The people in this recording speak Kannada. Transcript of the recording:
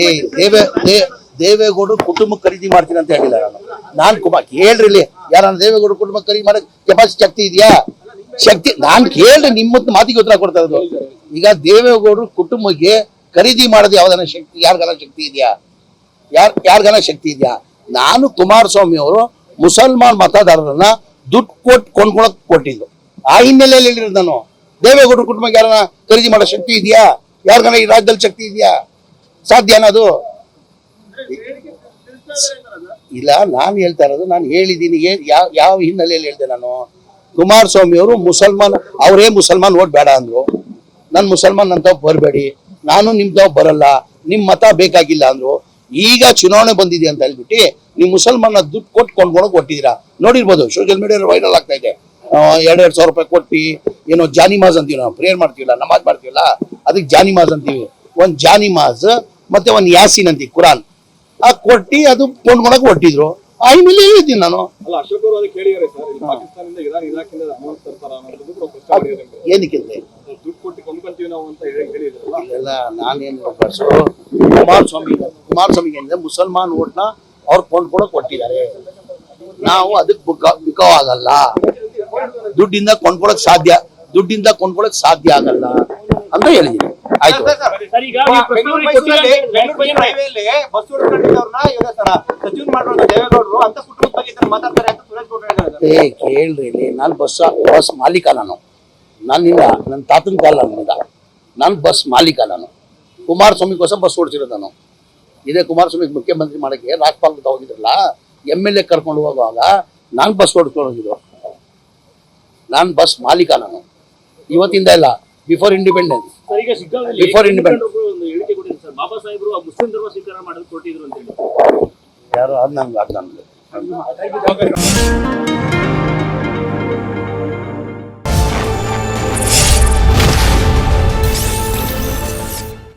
ಏ, ದೇವೇ ದೇವೇಗೌಡರು ಕುಟುಂಬ ಖರೀದಿ ಮಾಡ್ತೀನಿ ಅಂತ ಹೇಳಿಲ್ಲ ನಾನು. ನಾನ್ ಕುಮಾರ್ ಕೇಳ್ರಿ ಇಲ್ಲಿ. ಯಾರನ್ನ ದೇವೇಗೌಡರು ಕುಟುಂಬ ಖರೀದಿ ಮಾಡಕ್ ಕೆಪಾಸಿಟಿ ಶಕ್ತಿ ಇದೆಯಾ? ಶಕ್ತಿ, ನಾನ್ ಕೇಳ್ರಿ ನಿಮ್ಮ ಮಾತಿಗೆ ಉತ್ತರ ಕೊಡ್ತಾ ಇರೋದು. ಈಗ ದೇವೇಗೌಡರು ಕುಟುಂಬಕ್ಕೆ ಖರೀದಿ ಮಾಡೋದು ಯಾವ್ದಾನ ಶಕ್ತಿ ಯಾರಿಗಾನ ಶಕ್ತಿ ಇದೆಯಾ? ಯಾರ್ ಯಾರಿಗಾನ ಶಕ್ತಿ ಇದೆಯಾ? ನಾನು ಕುಮಾರಸ್ವಾಮಿ ಅವರು ಮುಸಲ್ಮಾನ್ ಮತದಾರರನ್ನ ದುಡ್ಡು ಕೊಟ್ಟು ಕೊಂಡ್ಕೊಳಕ್ ಕೊಟ್ಟಿದ್ದು. ಆ ಹಿನ್ನೆಲೆಯಲ್ಲಿ ಹೇಳಿರೋದು ನಾನು. ದೇವೇಗೌಡರು ಕುಟುಂಬಕ್ಕೆ ಯಾರನ್ನ ಖರೀದಿ ಮಾಡೋ ಶಕ್ತಿ ಇದೆಯಾ? ಯಾರಿಗಾನ ಈ ರಾಜ್ಯದಲ್ಲಿ ಶಕ್ತಿ ಇದೆಯಾ? ಸಾಧ್ಯನಾ ಅನ್ನೋದು ಇಲ್ಲ, ನಾನು ಹೇಳ್ತಾ ಇರೋದು, ನಾನು ಹೇಳಿದ್ದೀನಿ ಯಾವ ಹಿನ್ನೆಲೆಯಲ್ಲಿ ಹೇಳ್ದೆ ನಾನು? ಕುಮಾರಸ್ವಾಮಿ ಅವರು ಮುಸಲ್ಮಾನ್, ಅವರೇ ಮುಸಲ್ಮಾನ್ ಓಟ್ ಬೇಡ ಅಂದ್ರು. ನಾನು ಮುಸಲ್ಮಾನ್ ಅಂತ ಬರಬೇಡಿ. ನಾನು ನಿಮ್ ತಾವ್ ಬರಲ್ಲ. ನಿಮ್ ಮತ ಬೇಕಾಗಿಲ್ಲ ಅಂದ್ರು. ಈಗ ಚುನಾವಣೆ ಬಂದಿದೆ ಅಂತ ಹೇಳ್ಬಿಟ್ಟು ನೀವು ಮುಸಲ್ಮಾನ ದುಡ್ಡು ಕೊಟ್ಟು ಕೊಂಡ್ಕೊಳಕ್ ಕೊಟ್ಟಿದ್ದೀರಾ ನೋಡಿರ್ಬೋದು ಸೋಷಿಯಲ್ ಮೀಡಿಯಾ ವೈರಲ್ ಆಗ್ತಾ ಇದೆ. ಎರಡ್ ಎರಡ್ ಸಾವಿರ ರೂಪಾಯಿ ಕೊಟ್ಟು, ಏನೋ ಜಾನಿಮಾಜ್ ಅಂತೀವಿ ನಾವು ಪ್ರೇಯರ್ ಮಾಡ್ತೀವಲ್ಲ, ನಮಾಜ್ ಮಾಡ್ತೀವಲ್ಲ, ಅದಕ್ಕೆ ಜಾನಿಮಾಜ್ ಅಂತೀವಿ. ಒಂದ್ ಜಾನಿಮಾಜ್ ಮತ್ತೆ ಒಂದು ಯಾಸಿನ್ ಅಂತ ಕುರಾನ್. ಆ ಕೊಟ್ಟಿ ಅದು ಕೊಂಡ್ಕೊಳಕ್ ಹೊಟ್ಟಿದ್ರು ಆ ಹಿನ್ನೆಲೆ ಹೇಳಿದ್ದೀನಿ ನಾನು. ಏನಕ್ಕೆ ಇಲ್ಲ ಕೊಟ್ಟು ಕೊಂಡ್ಕೊಂತೀವಿ ನಾವು ಅಂತ ಹೇಳಿ ಹೇಳಿದ್ರಲ್ಲ? ಇಲ್ಲೆಲ್ಲ ನಾನೇನು ಕುಮಾರಸ್ವಾಮಿ ಕುಮಾರಸ್ವಾಮಿಗೆ ಅಂದ್ರೆ ಮುಸಲ್ಮಾನ್ ಓಟ್ನ ಅವ್ರು ಕೊಂಡ್ಕೊಳಕ್ ಕೊಟ್ಟಿದ್ದಾರೆ. ನಾವು ಅದಕ್ಕೆ ಬುಕ್ಕ ಬಿಕಾವ್ ಆಗಲ್ಲ. ದುಡ್ಡಿಂದ ಕೊಂಡ್ಕೊಳಕ್ ಸಾಧ್ಯ ದುಡ್ಡಿಂದ ಕೊಂಡ್ಕೊಳಕ್ ಸಾಧ್ಯ ಆಗಲ್ಲ ಅಂತ ಹೇಳಿದ್ದೀನಿ. ಆಯ್ತು. ಏ ಕೇಳ್ರಿ ನಾನು ಬಸ್ ಬಸ್ ಮಾಲೀಕ ನಾನು. ನಾನಿಲ್ಲ ನನ್ನ ತಾತನ ಕಾಲ ನನ್ನಿಂದ ನಾನು ಬಸ್ ಮಾಲೀಕ ನಾನು. ಕುಮಾರಸ್ವಾಮಿಗೋಸ್ಕರ ಬಸ್ ಓಡಿಸಿರೋದು ನಾನು. ಇದೇ ಕುಮಾರಸ್ವಾಮಿ ಮುಖ್ಯಮಂತ್ರಿ ಮಾಡಕ್ಕೆ ರಾಜ್ಪಾಲ್ ಹೋಗಿದ್ರಲ್ಲ ಎಂ ಎಲ್ ಎ ಕರ್ಕೊಂಡು ಹೋಗುವಾಗ ನಾನು ಬಸ್ ಓಡಿಸ್ಕೊಂಡು ಹೋಗಿದ್ದು. ನಾನು ಬಸ್ ಮಾಲೀಕ ನಾನು. ಇವತ್ತಿಂದ ಇಲ್ಲ before independence before independence Baba ಸಾಹೇಬರು ಆ ಮುಸ್ಲಿಂ ಧರ್ಮ ಸ್ವೀಕಾರ ಮಾಡೋದು ಕೊಟ್ಟಿದ್ರು ಅಂತ ಹೇಳಿ. ಯಾರು? ಅದು ನಮ್ಗೆ ಅದು ನನ್ಗೆ